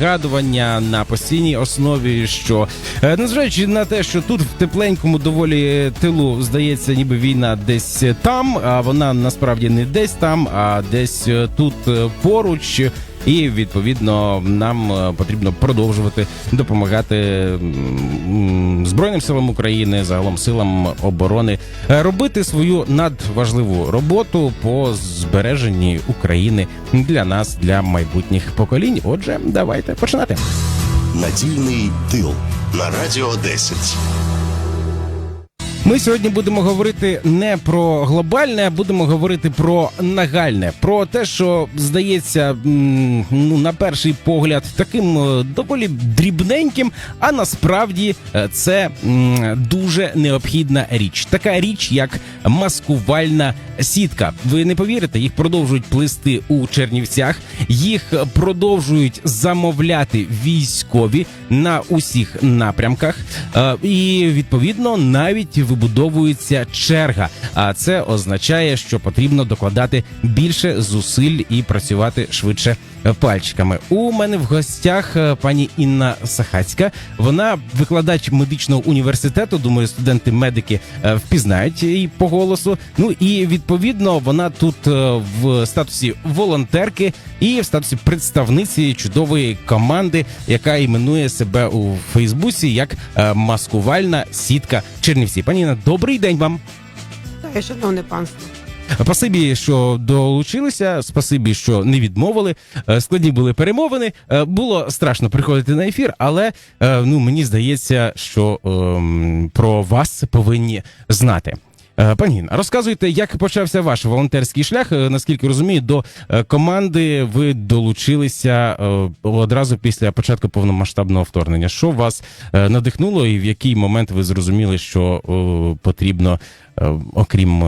нагадування на постійній основі, що е, незважаючи на те, що тут в тепленькому доволі тилу здається, ніби війна десь там, а вона насправді не десь там, а десь е, тут е, поруч. І відповідно нам е, потрібно продовжувати допомагати Збройним силам України, загалом силам оборони, е, робити свою надважливу роботу по збереженні України для нас, для майбутніх поколінь. Отже, давайте починати. Надійний тил на радіо 10. Ми сьогодні будемо говорити не про глобальне, а будемо говорити про нагальне, про те, що здається, ну на перший погляд, таким е, доволі дрібненьким, а насправді е, це дуже необхідна річ. Така річ, як маскувальна сітка. Ви не повірите, їх продовжують плести у Чернівцях, їх продовжують замовляти військові на усіх напрямках, Е, і відповідно навіть вибудовується черга. А це означає, що потрібно докладати більше зусиль і працювати швидше пальчиками. У мене в гостях е, пані Інна Сахацька. Вона викладач медичного університету. Думаю, студенти медики е, впізнають її по голосу. Ну і відповідно вона тут е, в статусі волонтерки і в статусі представниці чудової команди, яка іменує себе у Фейсбуці як маскувальна сітка Чернівці. Пані Інна, добрий день вам. Шановне панство. Спасибі, що долучилися. Спасибі, що не відмовили. Е, Складні були перемовини. Е, Було страшно приходити на ефір, але е, ну мені здається, що ем, про вас повинні знати. Е, Пані розказуйте, як почався ваш волонтерський шлях. Е, Наскільки розумію, до е, команди ви долучилися одразу після початку повномасштабного вторгнення. Що вас надихнуло, і в який момент ви зрозуміли, що потрібно, окрім,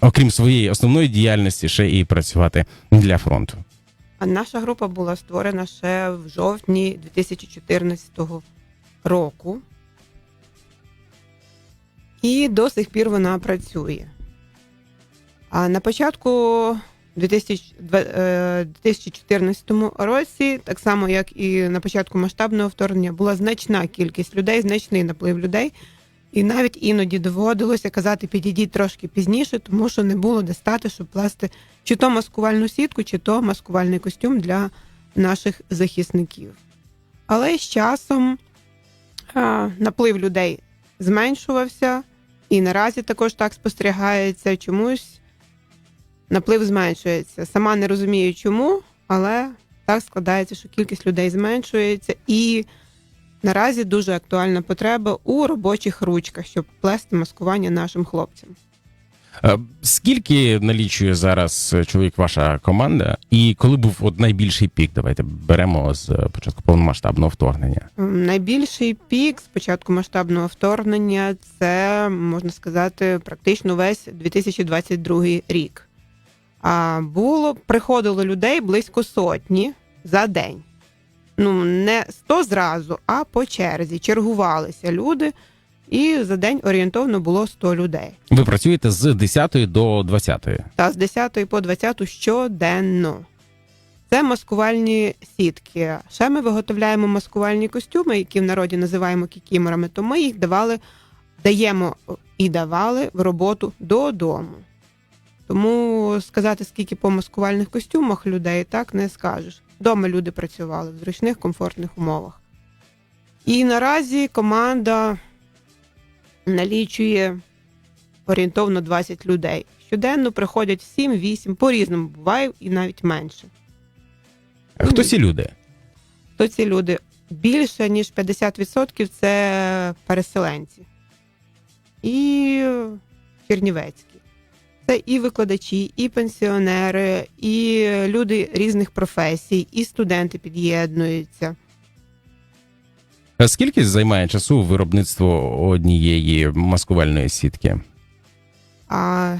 окрім своєї основної діяльності, ще і працювати для фронту? Наша група була створена ще в жовтні 2014 року. І до сих пір вона працює. А на початку 2000 е, 2014 році, так само як і на початку масштабного вторгнення, була значна кількість людей, значний наплив людей. І навіть іноді доводилося казати, підійдіть трошки пізніше, тому що не було де стати, щоб плести чи то маскувальну сітку, чи то маскувальний костюм для наших захисників. Але з часом а, наплив людей зменшувався, і наразі також так спостерігається. Чомусь наплив зменшується. Сама не розумію чому, але так складається, що кількість людей зменшується, і наразі дуже актуальна потреба у робочих ручках, щоб плести маскування нашим хлопцям. Е, Скільки налічує зараз е, чоловік ваша команда, і коли був от найбільший пік? Давайте беремо з е, початку повномасштабного вторгнення. Найбільший пік з початку масштабного вторгнення це можна сказати практично весь 2022 рік. А було приходило людей близько сотні за день. Ну не 100 зразу, а по черзі. Чергувалися люди, і за день орієнтовно було 100 людей. Ви працюєте з 10 до 20. Та з 10 по 20 щоденно. Це маскувальні сітки. Ще ми виготовляємо маскувальні костюми, які в народі називаємо кікіморами, то ми їх давали, даємо і давали в роботу додому. Тому сказати, скільки по маскувальних костюмах людей, так не скажеш. Дома люди працювали в зручних, комфортних умовах. І наразі команда налічує орієнтовно 20 людей. Щоденно приходять 7-8, по-різному буває і навіть менше. Хто ці люди? То ці люди більше ніж 50% це переселенці і чернівецькі. Це і викладачі, і пенсіонери, і люди різних професій, і студенти під'єднуються. А Скільки займає часу виробництво однієї маскувальної сітки? А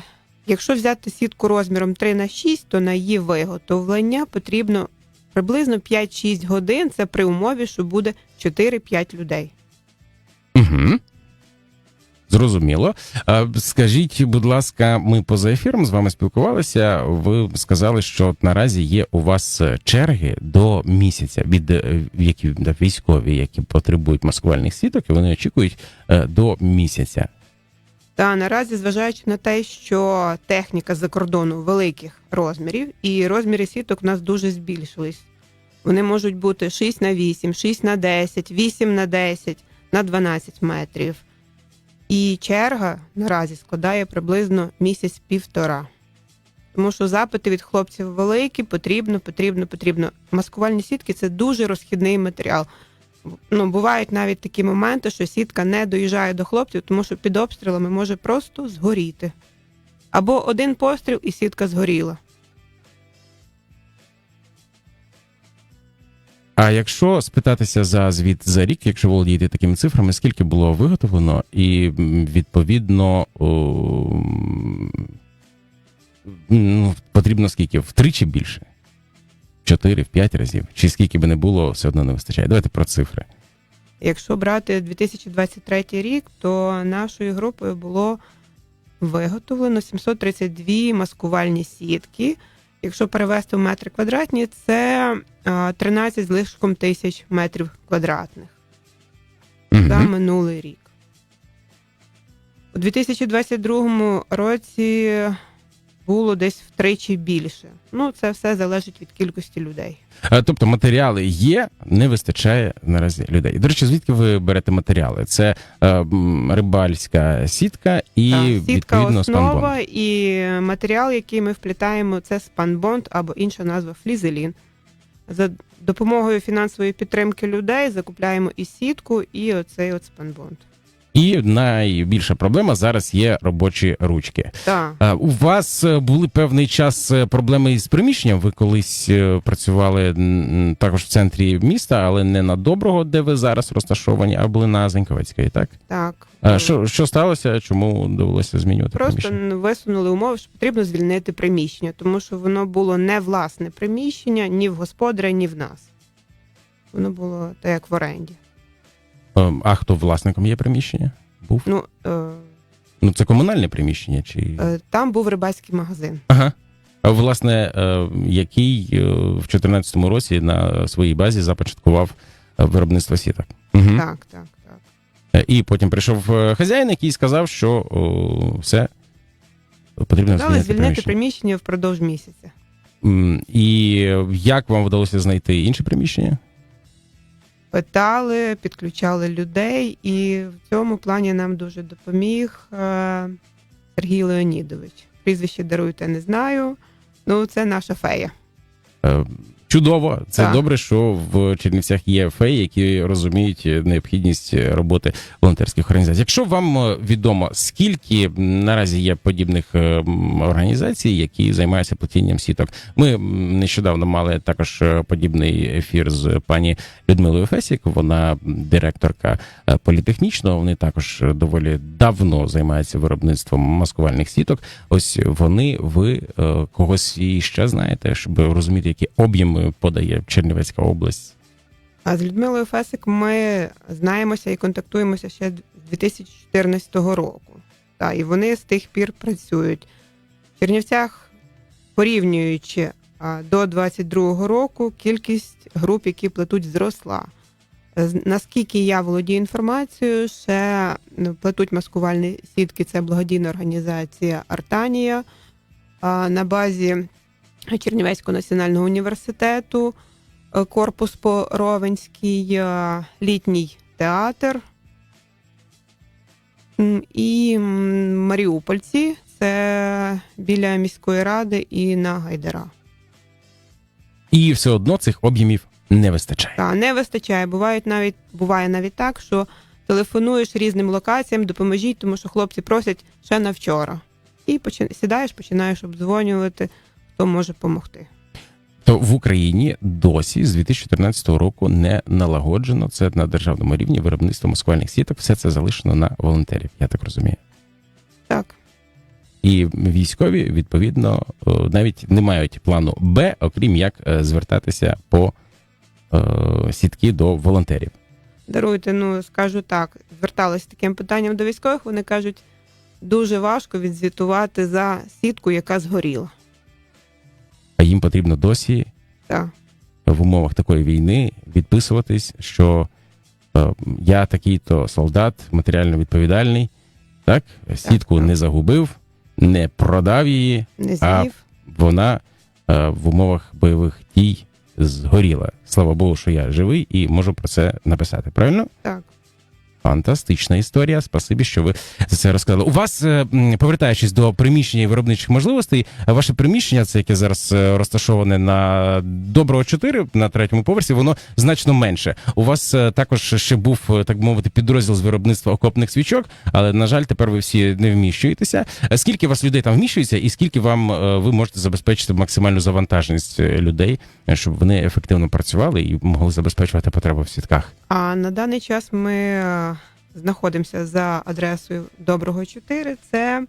якщо взяти сітку розміром 3 на 6, то на її виготовлення потрібно приблизно 5-6 годин. Це при умові, що буде 4-5 людей. Угу. Зрозуміло. Скажіть, будь ласка, ми поза ефіром з вами спілкувалися. Ви сказали, що наразі є у вас е, черги до місяця від е, які військові, які потребують маскувальних сіток, і вони очікують е, до місяця. Та наразі, зважаючи на те, що техніка за кордону великих розмірів, і розміри сіток у нас дуже збільшились. Вони можуть бути 6 на 8, 6 на 10, 8 на 10, на 12 метрів. І черга наразі складає приблизно місяць-півтора. Тому що запити від хлопців великі, потрібно, потрібно, потрібно. Маскувальні сітки це дуже розхідний матеріал. Ну, бувають навіть такі моменти, що сітка не доїжджає до хлопців, тому що під обстрілами може просто згоріти. Або один постріл і сітка згоріла. А якщо спитатися за звіт за рік, якщо володієте такими цифрами, скільки було виготовлено, і відповідно ну, потрібно скільки? Втричі більше? Чотири, в п'ять разів? Чи скільки би не було, все одно не вистачає? Давайте про цифри. Якщо брати 2023 рік, то нашою групою було виготовлено 732 маскувальні сітки. Якщо перевести в метри квадратні, це а, 13 з лишком тисяч метрів квадратних угу. за минулий рік. У 2022 році було десь втричі більше. Ну, це все залежить від кількості людей. А, Тобто матеріали є, не вистачає наразі людей. До речі, звідки ви берете матеріали? Це е, рибальська сітка і Так, сітка відповідно основа і матеріал, який ми вплітаємо, це спанбонд або інша назва флізелін. За допомогою фінансової підтримки людей закупляємо і сітку, і оцей от спанбонд. І найбільша проблема зараз є робочі ручки. Так. У вас е, були певний час е, проблеми із приміщенням. Ви колись е, працювали також в центрі міста, але не на доброго, де ви зараз розташовані, а були на Заньковецької, так? так. А, що, що сталося? Чому довелося змінювати Просто приміщення? висунули умови, що потрібно звільнити приміщення, тому що воно було не власне приміщення ні в господаря, ні в нас. Воно було так як в оренді. Ем, А хто власником є приміщення? Був? Ну, е, Ну це комунальне приміщення чи е, там був рибальський магазин. ага. А власне, е, який е, в 2014 році на своїй базі започаткував е, виробництво сіток. Угу. Так, так, так. Е, І потім прийшов е, хазяїн, який сказав, що о, все потрібно Дали звільнити звільнити приміщення. приміщення впродовж місяця. М, І як вам вдалося знайти інше приміщення? Питали, підключали людей, і в цьому плані нам дуже допоміг е, Сергій Леонідович. Прізвище даруйте, не знаю. Ну, це наша фея. Е, Чудово, це Так. добре, що в Чернівцях є феї, які розуміють необхідність роботи волонтерських організацій. Якщо вам е, відомо, скільки наразі є подібних е, організацій, які займаються плетінням сіток, ми нещодавно мали також е, подібний ефір з пані Людмилою Фесік. Вона директорка е, політехнічного. Вони також доволі давно займаються виробництвом маскувальних сіток. Ось вони, ви е, когось і ще знаєте, щоб розуміти, які об'єми подає Чернівецька область. А з Людмилою Фесик ми знаємося і контактуємося ще з 2014 року. Та, і вони з тих пір працюють. В Чернівцях, порівнюючи до 22 року, кількість груп, які плетуть, зросла. Наскільки я володію інформацією, ще ну, плетуть маскувальні сітки. Це благодійна організація Артанія на базі Чернівецького національного університету, е, корпус Поровенський, е, літній театр і Маріупольці. Це біля міської ради і на Гайдара. І все одно цих об'ємів не вистачає. Та не вистачає. Бувають навіть буває навіть так, що телефонуєш різним локаціям, допоможіть, тому що хлопці просять ще на вчора. І почи... сідаєш, починаєш обдзвонювати, хто може допомогти. То в Україні досі з 2014 року не налагоджено це на державному рівні виробництво маскувальних сіток. Все це залишено на волонтерів. Я так розумію. Так. І військові відповідно е, навіть не мають плану Б, окрім як е, звертатися по е, сітки до волонтерів. Даруйте, ну скажу так, зверталась з таким питанням до військових. Вони кажуть, дуже важко відзвітувати за сітку, яка згоріла. А їм потрібно досі Так. в умовах такої війни відписуватись, що е, я такий-то солдат, матеріально відповідальний, так, сітку так. не загубив, не продав її, Не А, вона е, в умовах бойових дій згоріла. Слава Богу, що я живий і можу про це написати. Правильно? Так. Фантастична історія. Спасибі, що ви за це розказали. У вас, е, повертаючись до приміщення і виробничих можливостей, ваше приміщення, це яке зараз е, розташоване на доброго 4 на третьому поверсі, воно значно менше. У вас е, також ще був, так мовити, підрозділ з виробництва окопних свічок, але на жаль, тепер ви всі не вміщуєтеся. Скільки у вас людей там вміщується, і скільки вам ви можете забезпечити максимальну завантаженість людей, щоб вони ефективно працювали і могли забезпечувати потреби в сітках? А на даний час ми е, знаходимося за адресою Доброго 4. Це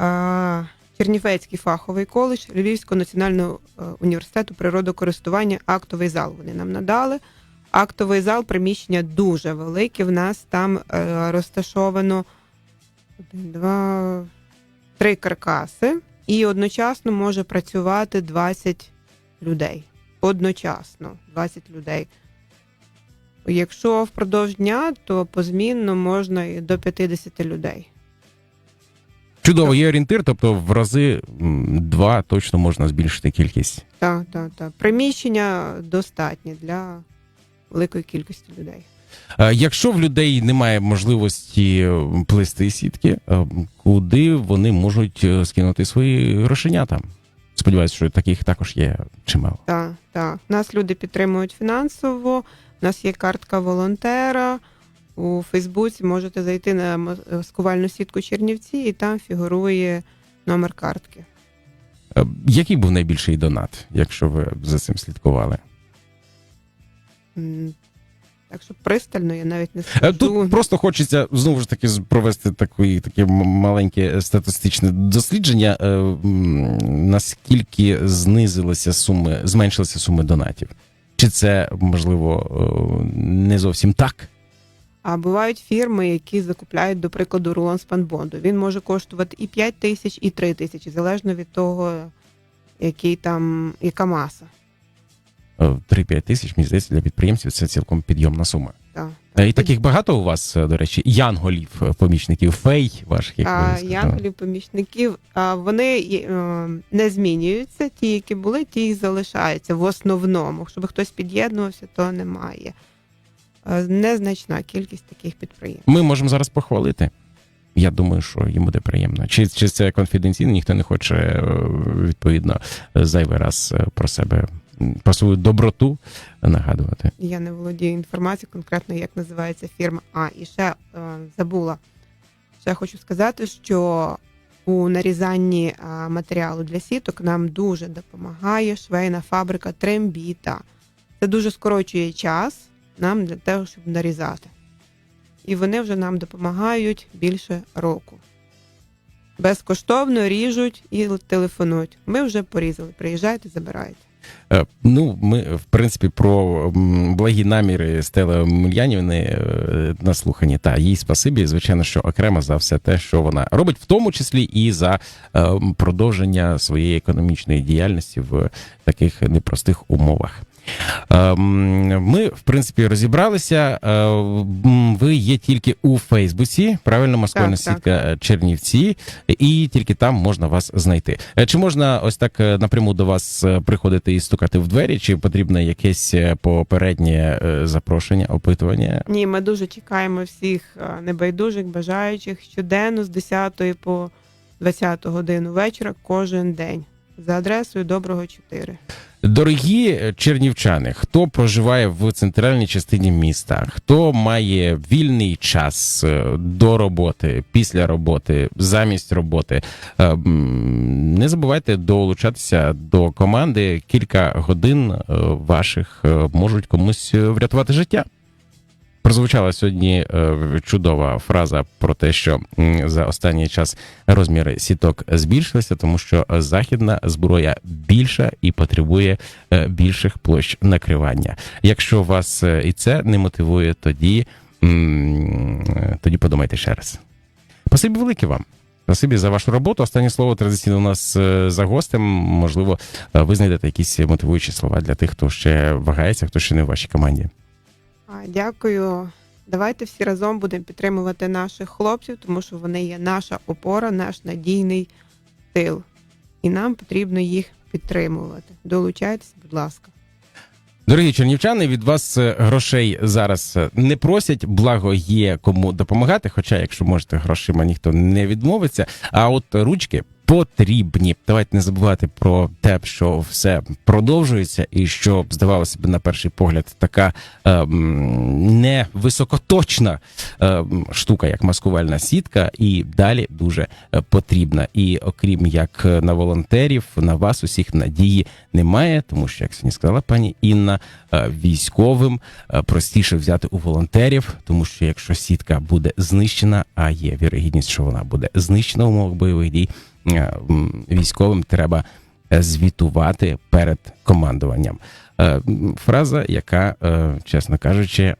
е, Чернівецький фаховий коледж Львівського національного е, університету природокористування. Актовий зал вони нам надали. Актовий зал приміщення дуже велике. В нас там розташовано два, три каркаси, і одночасно може працювати 20 людей. Одночасно 20 людей. Якщо впродовж дня, то позмінно можна і до 50 людей. Чудово, є орієнтир, тобто в рази два точно можна збільшити кількість. Так, так, так. Приміщення достатнє для великої кількості людей. Якщо в людей немає можливості е, плести сітки, е, куди вони можуть е, скинути свої грошенята? Сподіваюся, що таких також є чимало. Так, так. Нас люди підтримують фінансово. У нас є картка волонтера. У Фейсбуці можете зайти на маскувальну сітку Чернівці, і там фігурує номер картки. Е, Який був найбільший донат, якщо ви за цим слідкували? Так що пристально я навіть не Е, скажу. Тут просто хочеться знову ж таки провести таке, таке маленьке статистичне дослідження. е, Наскільки знизилися суми, зменшилися суми донатів? Чи це можливо е, не зовсім так? А бувають фірми, які закупляють, до прикладу, рулон з панбонду. Він може коштувати і 5 тисяч, і 3 тисячі, залежно від того, який там, яка маса. Е, 3-5 тисяч, мені здається, для підприємців це цілком підйомна сума. Е, І таких багато у вас, е, до речі, янголів, е, помічників, фей ваших, як янголів, помічників, а вони не змінюються. Ті, які були, ті і залишаються в основному. Щоб хтось під'єднувався, то немає. Незначна кількість таких підприємств. Ми можемо зараз похвалити. Я думаю, що їм буде приємно. Чи, чи це конфіденційно, ніхто не хоче відповідно зайвий раз про себе, про свою доброту нагадувати. Я не володію інформацією конкретно, як називається фірма. А, і ще е, забула. Ще хочу сказати, що у нарізанні е, матеріалу для сіток нам дуже допомагає швейна фабрика Трембіта. Це дуже скорочує час нам для того, щоб нарізати. І вони вже нам допомагають більше року. Безкоштовно ріжуть і телефонують. Ми вже порізали. Приїжджайте, забирайте. Е, Ну, ми, в принципі, про благі наміри Стели Мільянівни на наслухані. Та їй спасибі, звичайно, що окремо за все те, що вона робить, в тому числі і за е, продовження своєї економічної діяльності в таких непростих умовах. Ем, Ми, в принципі, розібралися. Е, Ви є тільки у Фейсбуці, правильно, Так, так. сітка е, Чернівці, і тільки там можна вас знайти. Е, Чи можна ось так напряму до вас приходити і стукати в двері? Чи потрібне якесь попереднє запрошення, опитування? Ні, ми дуже чекаємо всіх небайдужих, бажаючих щоденно з 10 по 20 годину вечора кожен день за адресою Доброго 4. Дорогі чернівчани, хто проживає в центральній частині міста, хто має вільний час е, до роботи, після роботи, замість роботи, е, не забувайте долучатися до команди. Кілька годин е, ваших можуть комусь врятувати життя. Прозвучала сьогодні е, чудова фраза про те, що за останній час розміри сіток збільшилися, тому що західна зброя більша і потребує е, більших площ накривання. Якщо вас е, і це не мотивує, тоді, тоді подумайте ще раз. Спасибі велике вам. Спасибі за вашу роботу. Останнє слово традиційно у нас за гостем. Можливо, ви знайдете якісь мотивуючі слова для тих, хто ще вагається, хто ще не в вашій команді. Дякую. Давайте всі разом будемо підтримувати наших хлопців, тому що вони є наша опора, наш надійний тил. І нам потрібно їх підтримувати. Долучайтесь, будь ласка. Дорогі чернівчани, від вас е, грошей зараз е, не просять, благо є кому допомагати. Хоча, якщо можете грошима, ніхто не відмовиться. А от ручки потрібні. Давайте не забувати про те, що все продовжується, і що здавалося б на перший погляд така е, невисокоточна е, штука, як маскувальна сітка, і далі дуже е, потрібна. І окрім як на волонтерів, на вас усіх надії немає, тому що, як сьогодні сказала пані Інна, е, військовим е, простіше взяти у волонтерів, тому що якщо сітка буде знищена, а є вірогідність, що вона буде знищена умовах бойових дій, військовим треба е, звітувати перед командуванням. Е, Фраза, яка, е, чесно кажучи,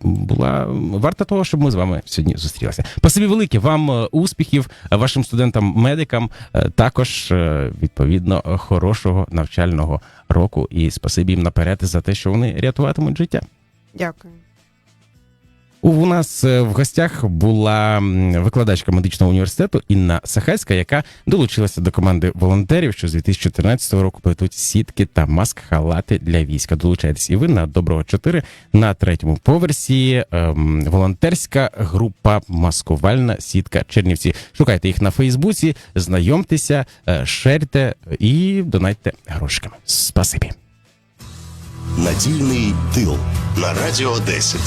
була варта того, щоб ми з вами сьогодні зустрілися. Спасибі велике вам е, успіхів, е, вашим студентам-медикам е, також е, відповідно е, хорошого навчального року. І спасибі їм наперед за те, що вони рятуватимуть життя. Дякую. У нас е, в гостях була викладачка медичного університету Інна Сахайська, яка долучилася до команди волонтерів, що з 2014 року плетуть сітки та маск-халати для війська. Долучайтесь і ви на доброго 4 на третьому поверсі. ем, волонтерська група Маскувальна сітка Чернівці. Шукайте їх на Фейсбуці, знайомтеся, е, шерте і донайте грошиками. Спасибі. Надійний тил на радіо 10.